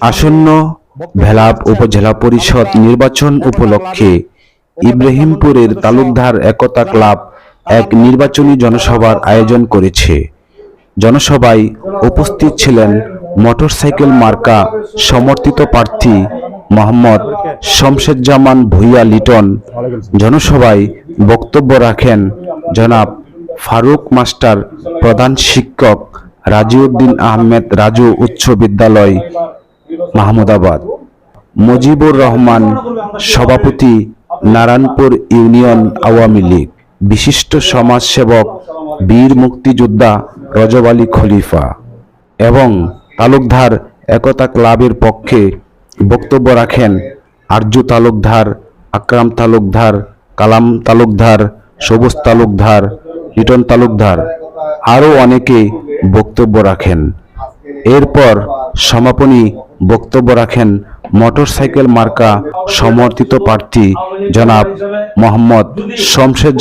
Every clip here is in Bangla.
আসন্ন ভেলাপ উপজেলা পরিষদ নির্বাচন উপলক্ষে ইব্রাহিমপুরের তালুকদার একতা ক্লাব এক নির্বাচনী জনসভার আয়োজন করেছে। জনসভায় উপস্থিত ছিলেন মোটরসাইকেল মার্কা সমর্থিত প্রার্থী মোহাম্মদ শমশেদজামান ভুইয়া লিটন। জনসভায় বক্তব্য রাখেন জনাব ফারুক মাস্টার প্রধান শিক্ষক রাজিউদ্দিন আহমেদ রাজু উচ্চ বিদ্যালয় মাহমুদাবাদ মুজিবুর রহমান, সভাপতি নারায়ণপুর ইউনিয়ন আওয়ামী লীগ, বিশিষ্ট সমাজসেবক বীর মুক্তিযোদ্ধা রজব আলী খলিফা এবং তালুকধার একতা ক্লাবের পক্ষে বক্তব্য রাখেন আরজু তালুকধার, আকরাম তালুকধার, কালাম তালুকধার, সবুজ তালুকধার, লিটন তালুকধার আরও অনেকে বক্তব্য রাখেন। এরপর সমাপনী বক্তব্য রাখেন মোটরসাইকেল মার্কা সমর্থিত প্রার্থী জনাব Mohammad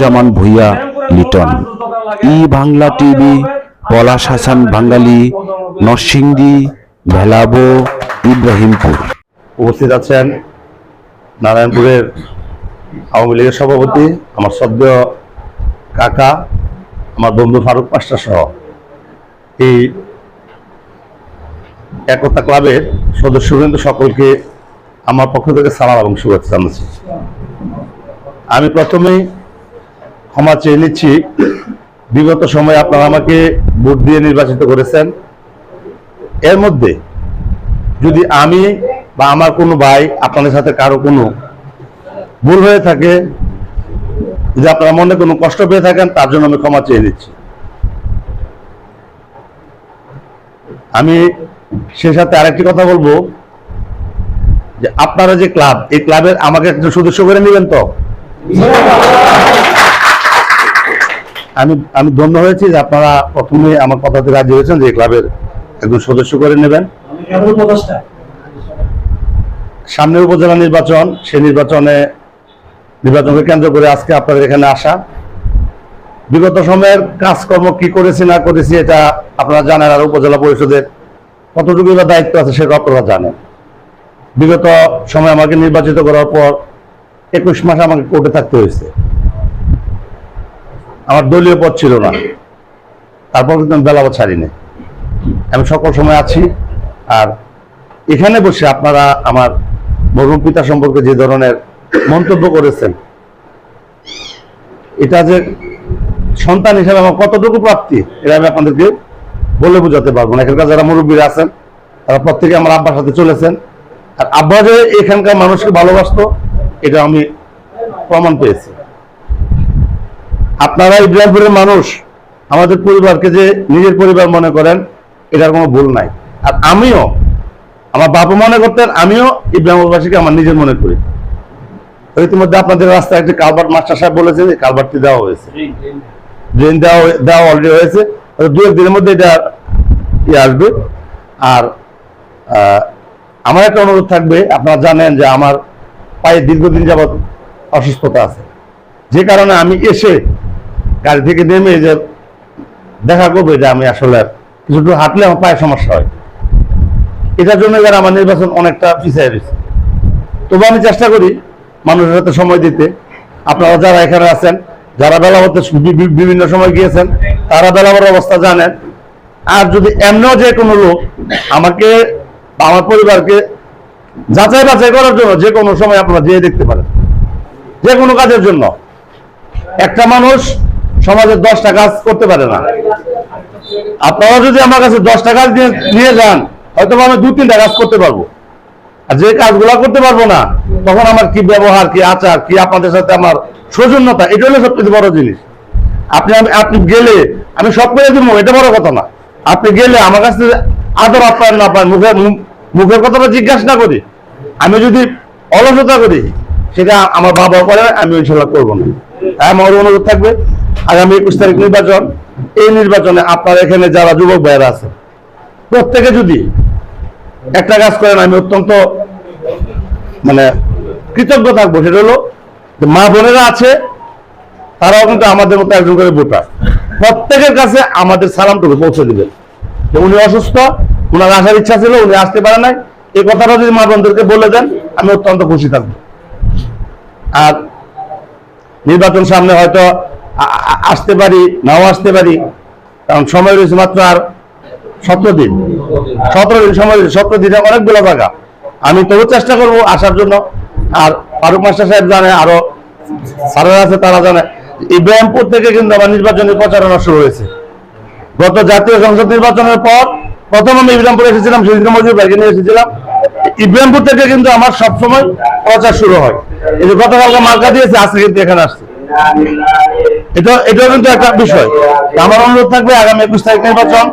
Zaman Bhuiyan Liton. E Bangla TV, Palash Hasan Bangali Narsingdi, Belabo, Ibrahimpur. উপস্থিত আছেন নারায়ণপুরের আওয়ামী লীগের সভাপতি, আমার সদ্য কাকা, আমার বন্ধু ফারুক পাশা সহ। এই একতা ক্লাবের সদস্যবৃন্দ সকলকে আমার পক্ষ থেকে সালাম এবং শুভেচ্ছা জানাচ্ছি। আমি প্রথমেই ক্ষমা চেয়ে নিচ্ছি, বিগত সময়ে আপনারা আমাকে ভোট দিয়ে নির্বাচিত করেছেন। এর মধ্যে যদি আমি বা আমার কোনো ভাই, আপনাদের সাথে কারও কোনো ভুল হয়ে থাকে, যদি আপনারা মনে কোনো কষ্ট পেয়ে থাকেন, তার জন্য আমি ক্ষমা চেয়ে নিচ্ছি। আমি সে সাথে আরেকটি কথা বলব, যে আপনারা যে ক্লাব, এই ক্লাবের আমাকে একজন সদস্য করে নেবেন তো? আমি আমি ধন্য হয়েছি যে আপনারা প্রথমে আমার কথাতে রাজি হয়েছেন যে ক্লাবের একজন সদস্য করে নেবেন। সামনে উপজেলা নির্বাচন, সেই নির্বাচনে নির্বাচনকে কেন্দ্র করে আজকে আপনাদের এখানে আসা। বিগত সময়ের কাজকর্ম কি করেছি না করেছি এটা আপনারা জানেন, আর উপজেলা পরিষদের কতটুকু বা দায়িত্ব আছে সেটা আপনারা জানেন বিগত সময় আমাকে নির্বাচিত করার পর একুশ মাস আমাকে কোর্টে থাকতে হয়েছে। আমার দলীয় পদ ছিল না। তারপর কিন্তু আমি বেলাবত ছাড়িনি। আমি সকল সময় আছি। আর এখানে বসে আপনারা আমার মরহুম পিতা সম্পর্কে যে ধরনের মন্তব্য করেছেন, এটা যে সন্তান হিসেবে আমার কতটুকু প্রাপ্তি, এটা আমি আপনাদেরকে বলে বোঝাতে পারব না। এখানকার যারা মুরব্বীরা আছেন তারা প্রত্যেকে আমার আব্বার সাথে চলেছেন। আর আব্বা যে এখানকার মানুষকে ভালোবাসতো এটা আমি প্রমাণ পেয়েছি। আপনারা ইব্রাহিমপুরের মানুষ আমাদের পরিবারকে যে নিজের পরিবার মনে করেন এটার কোনো ভুল নাই। আর আমিও আমার বাবা মনে করতেন আমিও ইব্রাহিমবাসীকে আমার নিজের মনে করি। ইতিমধ্যে আপনাদের রাস্তায় একটি কালভার্ট মাস্টার সাহেব বলেছেন যে কালভার্টটি দেওয়া হয়েছে। ড্রেন দেওয়া দেওয়া অলরেডি হয়েছে। দু একদিনের মধ্যে এটা ইয়ে আসবে। আর আমার একটা অনুরোধ থাকবে, আপনারা জানেন যে আমার পায়ে দীর্ঘদিন যাবৎ অসুস্থতা আছে। যে কারণে আমি এসে গাড়ি থেকে নেমে যে দেখা করবে যে আমি আসলে কিছু একটু হাঁটলে আমার পায়ে সমস্যা হয়। এটার জন্য এবার আমার নির্বাচন অনেকটা পিছিয়ে রয়েছে। তবু আমি চেষ্টা করি মানুষের সাথে সময় দিতে। আপনারা যারা এখানে আছেন যারা বেলাবতে বি- বি- বিভিন্ন সময় গিয়েছেন, তারা বেলাবর অবস্থা জানেন। আর যদি এমনও যে কোনো লোক আমাকে আমার পরিবারকে যাচাই বাছাই করার জন্য যে কোনো সময় আপনারা যেয়ে দেখতে পারেন। যে কোনো কাজের জন্য। একটা মানুষ সমাজের দশটা কাজ করতে পারে না। আপনারা যদি আমার কাছে দশটা কাজ নিয়ে যান হয়তো আমি দু তিনটা কাজ করতে পারব। আর যে কাজগুলো করতে পারব না, তখন আমার কি ব্যবহার, কি আচার, কি আপনাদের সাথে আমার সৌজন্যতা এটা হলো সবচেয়ে বড় জিনিস। আপনি আপনি গেলে আমি সব করে দিব, এটা বড় কথা না। আপনি গেলে আমার কাছে আদর আপ্যায়ন না পান মুখের মুখের কথাটা জিজ্ঞাসা না করি। আমি যদি অলসতা করি, সেটা আমার বাবা করে, আমি ওই ইনশাল্লাহ করব না। তাই আমার অনুরোধ থাকবে, আগামী একুশ তারিখ নির্বাচন। এই নির্বাচনে আপনার এখানে যারা যুবক ভাইয়েরা আছে, প্রত্যেকে যদি একটা কাজ করেন, আমি অত্যন্ত মানে কৃতজ্ঞ থাকব। সেটা হলো মা বোনেরা আছে, তারাও কিন্তু আমাদের মতো একজন করে ভোটার। প্রত্যেকের কাছে আমাদের সালামটুকু পৌঁছে দিবেন। উনি অসুস্থ ওনার আসার ইচ্ছা ছিল, উনি আসতে পারে নাই। এই কথাটা যদি মা বোনদেরকে বলে দেন, আমি অত্যন্ত খুশি থাকব। আর নির্বাচন সামনে হয়তো আসতে পারি, নাও আসতে পারি, কারণ সময় রয়েছে মাত্র আর সতেরো দিন। সতেরো দিন সময় সতেরো দিনে অনেকগুলো জায়গা। আমি তবু চেষ্টা করব আসার জন্য। আর ফারুক মাস্টার সাহেব জানে, আরও স্যারেরা আছে, তারা জানে। ইব্রাহিমপুর থেকে কিন্তু আমার নির্বাচনী প্রচারণা শুরু হয়েছে। গত জাতীয় সংসদ নির্বাচনের পর প্রথম আমি ইব্রাহিমপুর এসেছিলাম সেদিন মজুর ভাইকে নিয়ে এসেছিলাম। ইব্রাহিমপুর থেকে কিন্তু আমার সবসময় প্রচার শুরু হয়। এই যে গতকালকে মার্কা দিয়েছে, আজকে কিন্তু এখানে আসছে। এটা এটা কিন্তু একটা বিষয়। আমার অনুরোধ থাকবে আগামী একুশ তারিখ নির্বাচন।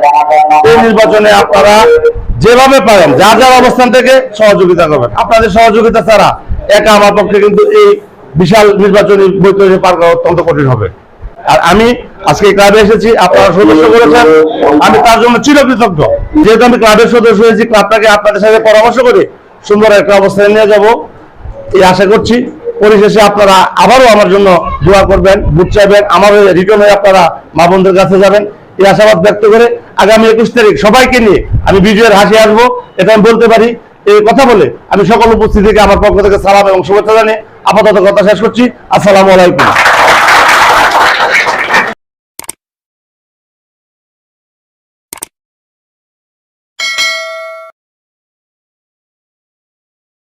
এই নির্বাচনে আপনারা যেভাবে পারেন যার যার অবস্থান থেকে সহযোগিতা করবেন। আপনাদের সহযোগিতা ছাড়া একা আমার পক্ষে কিন্তু এই বিশাল নির্বাচনী বৈঠকে পার করা অত্যন্ত কঠিন হবে। আর আমি আজকে ক্লাবে এসেছি, আপনারা সদস্য করেছেন। আমি তার জন্য চিরকৃতজ্ঞ। যেহেতু আমি ক্লাবের সদস্য হয়েছি, ক্লাবটাকে আপনাদের সাথে পরামর্শ করে সুন্দর একটা অবস্থায় নিয়ে যাব। এই আশা করছি পরিশেষে আপনারা আবারও আমার জন্য দোয়া করবেন বুট চাইবেন, আমার রিটার্ন হয়ে আপনারা মা বোনদের কাছে যাবেন। এই আশাবাদ ব্যক্ত করে আগামী একুশ তারিখ সবাইকে নিয়ে আমি বিজয়ের হাসি আসব এটা আমি বলতে পারি। এই কথা বলে আমি সকল উপস্থিতিকে আমার পক্ষ থেকে সালাম এবং শুভেচ্ছা জানিয়ে আপাতত কথা শেষ করছি। আসসালামু আলাইকুম।